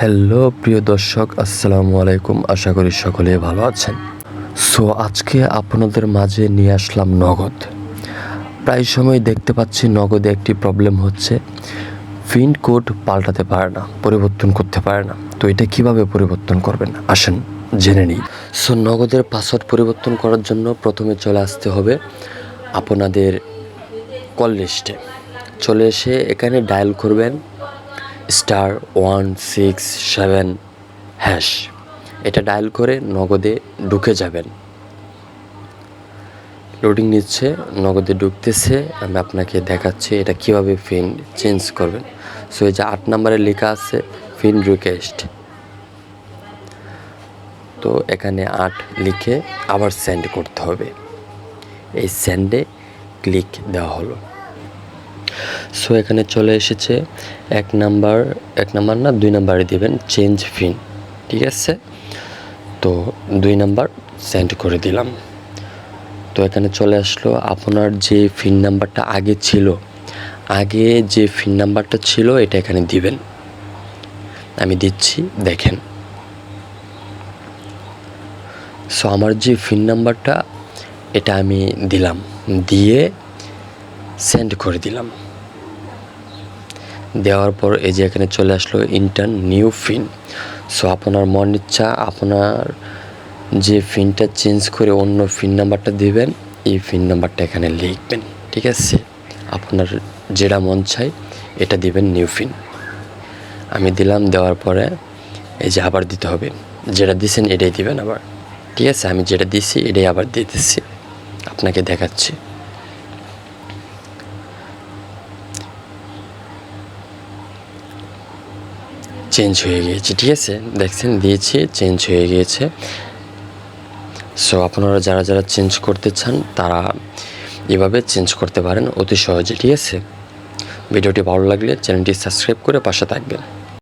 Hello প্রিয় দর্শক, আসসালামু আলাইকুম। আশা করি সকলে ভালো আছেন। সো আজকে আপনাদের মাঝে নিয়ে আসলাম নগদ। প্রায় সময় দেখতে পাচ্ছি নগদে একটি প্রবলেম হচ্ছে। পিন কোড পাল্টাতে পারে না, পরিবর্তন করতে পারে না। তো এটা কীভাবে পরিবর্তন করবেন? আসেন, জেনে নিই। সো নগদের পাসওয়ার্ড পরিবর্তন করার জন্য প্রথমে চলে আসতে হবে আপনাদের কল লিস্টে চলে এসে এখানে ডায়াল করবেন। Star one six seven hash এটা ডায়াল করে নগদে ঢুকে যাবেন। লোডিং নিচ্ছে, নগদে ঢুকতেছে। আমি আপনাকে দেখাচ্ছি এটা কীভাবে ফিন চেঞ্জ করবেন। সো এই যে আট নম্বরে লেখা আছে ফিন রিকোয়েস্ট তো এখানে আট লিখে আবার সেন্ড করতে হবে। এই সেন্ডে ক্লিক দেওয়া হলো। সো এখানে চলে এসেছে এক নাম্বার এক নাম্বার না, দুই নাম্বারে দিবেন চেঞ্জ ফিন ঠিক আছে? তো দুই নাম্বার সেন্ড করে দিলাম। তো এখানে চলে আসলো আপনার যে ফিন নাম্বারটা আগে ছিল, আগে যে ফিন নাম্বারটা ছিল, এটা এখানে দিবেন। আমি দিচ্ছি, দেখেন। সো আমার যে ফিন নাম্বারটা, এটা আমি দিলাম, দিয়ে সেন্ড করে দিলাম। দেওয়ার পর এই যে এখানে চলে আসলো ইন্টার্ন নিউ ফিন সো আপনার মন ইচ্ছা, আপনার যে ফিনটা চেঞ্জ করে অন্য ফিন নাম্বারটা দিবেন, এই ফিন নাম্বারটা এখানে লিখবেন, ঠিক আছে? আপনার যেটা মন চাই এটা দিবেন নিউ ফিন আমি দিলাম, দেওয়ার পরে এই যে আবার দিতে হবে। যেটা দিছেন, এটাই দিবেন আবার। ঠিক আছে? আমি যেটা দিছি, এটাই আবার দিতেছি। আপনাকে দেখাচ্ছি। চেঞ্জ হয়ে গিয়েছে, ঠিক আছে? দেখছেন, দিয়েছি চেঞ্জ হয়ে গিয়েছে। সো আপনারা যারা যারা চেঞ্জ করতে চান, তারা এভাবে চেঞ্জ করতে পারেন অতি সহজে, ঠিক আছে? ভিডিওটি ভালো লাগলে চ্যানেলটি সাবস্ক্রাইব করে পাশে থাকবেন।